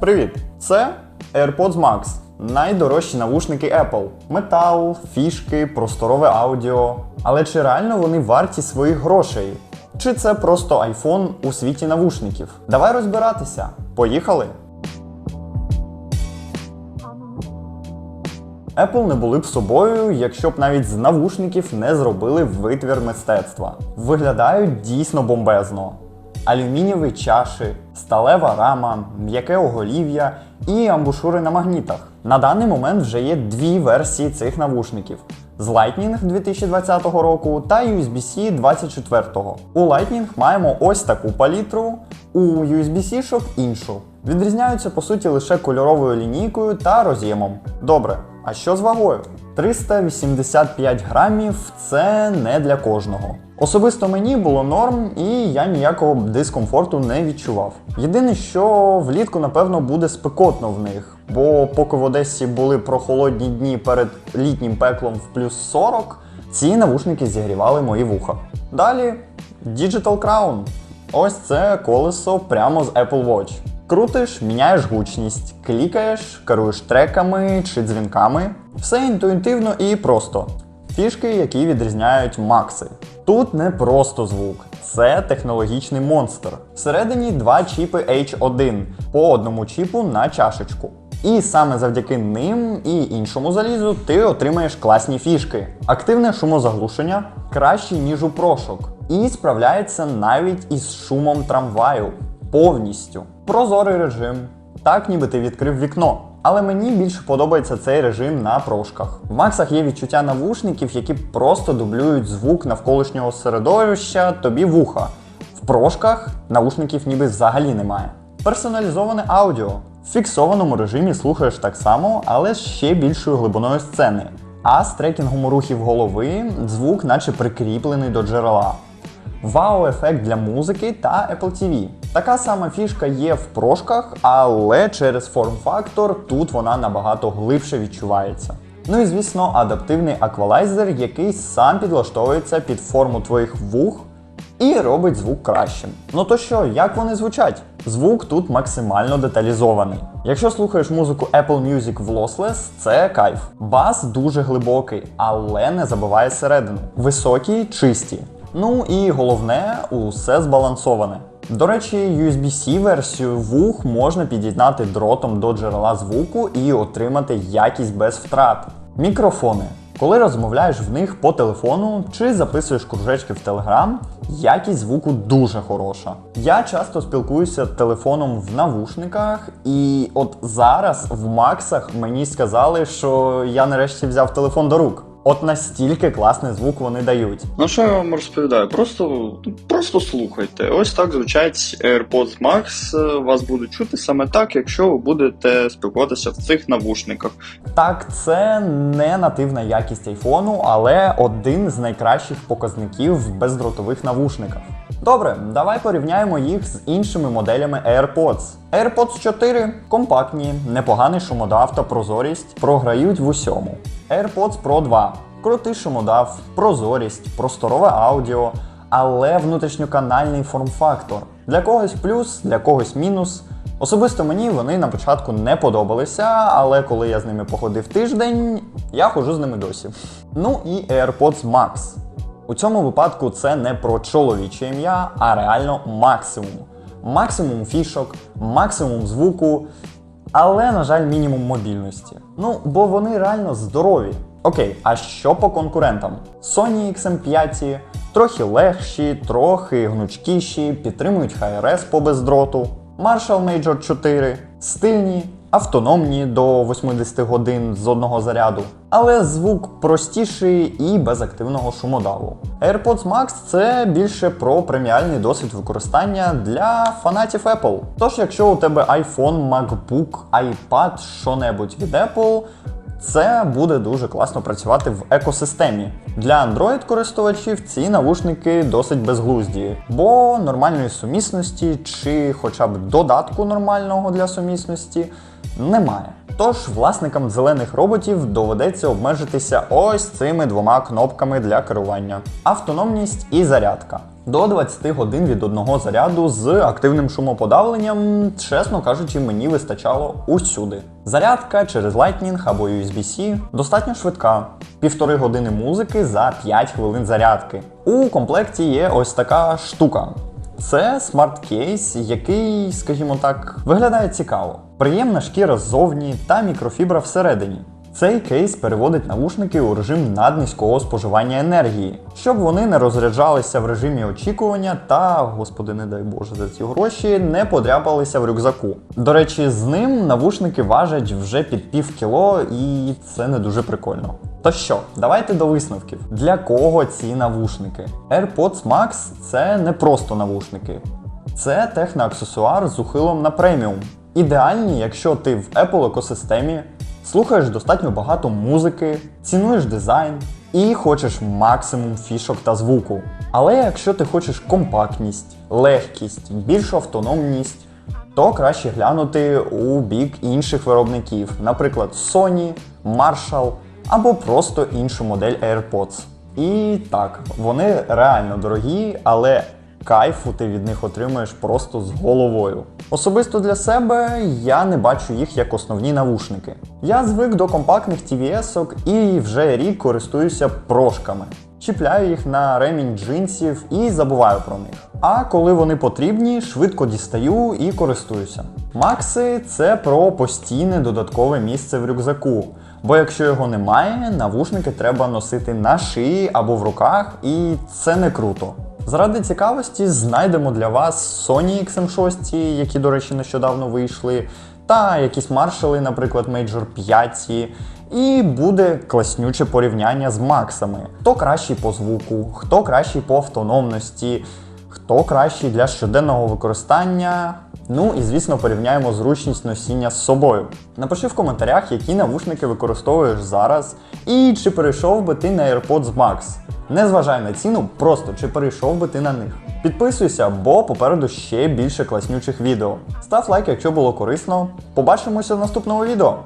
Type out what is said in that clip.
Привіт! Це AirPods Max. Найдорожчі навушники Apple. Метал, фішки, просторове аудіо. Але чи реально вони варті своїх грошей? Чи це просто iPhone у світі навушників? Давай розбиратися. Поїхали! Apple не були б собою, якщо б навіть з навушників не зробили витвір мистецтва. Виглядають дійсно бомбезно. Алюмінієві чаші, сталева рама, м'яке оголів'я і амбушури на магнітах. На даний момент вже є дві версії цих навушників: з Lightning 2020 року та USB-C 24. У Lightning маємо ось таку палітру, у USB-C щоб іншу. Відрізняються по суті лише кольоровою лінійкою та роз'ємом. Добре, а що з вагою? 385 грамів це не для кожного. Особисто мені було норм, і я ніякого дискомфорту не відчував. Єдине, що влітку, напевно, буде спекотно в них, бо поки в Одесі були прохолодні дні перед літнім пеклом в плюс 40, ці навушники зігрівали мої вуха. Далі Digital Crown. Ось це колесо прямо з Apple Watch. Крутиш, міняєш гучність, клікаєш, керуєш треками чи дзвінками. Все інтуїтивно і просто. Фішки, які відрізняють Макси. Тут не просто звук, це технологічний монстр. Всередині два чіпи H1 по одному чіпу на чашечку. І саме завдяки ним і іншому залізу ти отримаєш класні фішки. Активне шумозаглушення краще, ніж у прошок. І справляється навіть із шумом трамваю повністю. Прозорий режим, так ніби ти відкрив вікно. Але мені більше подобається цей режим на прошках. В Максах є відчуття навушників, які просто дублюють звук навколишнього середовища тобі вуха. В прошках наушників ніби взагалі немає. Персоналізоване аудіо. В фіксованому режимі слухаєш так само, але з ще більшою глибиною сцени. А з трекінгом рухів голови звук наче прикріплений до джерела. Вау-ефект для музики та Apple TV. Така сама фішка є в прошках, але через форм-фактор тут вона набагато глибше відчувається. Ну і звісно, адаптивний аквалайзер, який сам підлаштовується під форму твоїх вух і робить звук кращим. Ну то що, як вони звучать? Звук тут максимально деталізований. Якщо слухаєш музику Apple Music в Lossless, це кайф. Бас дуже глибокий, але не забиває середину. Високі, чисті. Ну і головне, усе збалансоване. До речі, USB-C версію вух можна під'єднати дротом до джерела звуку і отримати якість без втрат. Мікрофони. Коли розмовляєш в них по телефону чи записуєш кружечки в Telegram, якість звуку дуже хороша. Я часто спілкуюся телефоном в навушниках, і от зараз в Максах мені сказали, що я нарешті взяв телефон до рук. От настільки класний звук вони дають. Ну що я вам розповідаю? Просто, просто слухайте. Ось так звучать AirPods Max. Вас будуть чути саме так, якщо ви будете спілкуватися в цих навушниках. Так, це не нативна якість айфону, але один з найкращих показників в бездротових навушниках. Добре, давай порівняємо їх з іншими моделями AirPods. AirPods 4 компактні, непоганий шумодав та прозорість, програють в усьому. AirPods Pro 2 крутий шумодав, прозорість, просторове аудіо, але внутрішньоканальний форм-фактор. Для когось плюс, для когось мінус. Особисто мені вони на початку не подобалися, але коли я з ними походив тиждень, я ходжу з ними досі. Ну і AirPods Max. У цьому випадку це не про чоловіче ім'я, а реально максимум. Максимум фішок, максимум звуку, але, на жаль, мінімум мобільності. Ну, бо вони реально здорові. Окей, а що по конкурентам? Sony XM5 трохи легші, трохи гнучкіші, підтримують HRS по бездроту. Marshall Major 4 стильні, автономні до 80 годин з одного заряду, але звук простіший і без активного шумодаву. AirPods Max це більше про преміальний досвід використання для фанатів Apple. Тож, якщо у тебе iPhone, MacBook, iPad, що-небудь від Apple, це буде дуже класно працювати в екосистемі. Для Android користувачів ці навушники досить безглузді, бо нормальної сумісності чи хоча б додатку нормального для сумісності немає. Тож власникам зелених роботів доведеться обмежитися ось цими двома кнопками для керування: автономність і зарядка. До 20 годин від одного заряду з активним шумоподавленням, чесно кажучи, мені вистачало усюди. Зарядка через Lightning або USB-C достатньо швидка. Півтори години музики за 5 хвилин зарядки. У комплекті є ось така штука. Це смарт-кейс, який, скажімо так, виглядає цікаво. Приємна шкіра ззовні та мікрофібра всередині. Цей кейс переводить навушники у режим наднизького споживання енергії, щоб вони не розряджалися в режимі очікування та, господи, не дай Боже, за ці гроші не подряпалися в рюкзаку. До речі, з ним навушники важать вже під пів кіло, і це не дуже прикольно. То що, давайте до висновків. Для кого ці навушники? AirPods Max це не просто навушники. Це техноаксесуар з ухилом на преміум. Ідеальні, якщо ти в Apple екосистемі, слухаєш достатньо багато музики, цінуєш дизайн і хочеш максимум фішок та звуку. Але якщо ти хочеш компактність, легкість, більшу автономність, то краще глянути у бік інших виробників, наприклад, Sony, Marshall або просто іншу модель AirPods. І так, вони реально дорогі, але кайфу ти від них отримаєш просто з головою. Особисто для себе я не бачу їх як основні навушники. Я звик до компактних tvs і вже рік користуюся прошками. Чіпляю їх на ремінь джинсів і забуваю про них. А коли вони потрібні, швидко дістаю і користуюся. Макси це про постійне додаткове місце в рюкзаку. Бо якщо його немає, навушники треба носити на шиї або в руках, і це не круто. Заради цікавості знайдемо для вас Sony XM6, які, до речі, нещодавно вийшли, та якісь маршали, наприклад, Major 5. І буде класнюче порівняння з Максами. Хто кращий по звуку, хто кращий по автономності, хто кращий для щоденного використання. Ну і звісно, порівняємо зручність носіння з собою. Напиши в коментарях, які навушники використовуєш зараз, і чи перейшов би ти на AirPods Max. Не зважай на ціну, просто чи перейшов би ти на них. Підписуйся, бо попереду ще більше класнючих відео. Став лайк, якщо було корисно. Побачимося в наступному відео.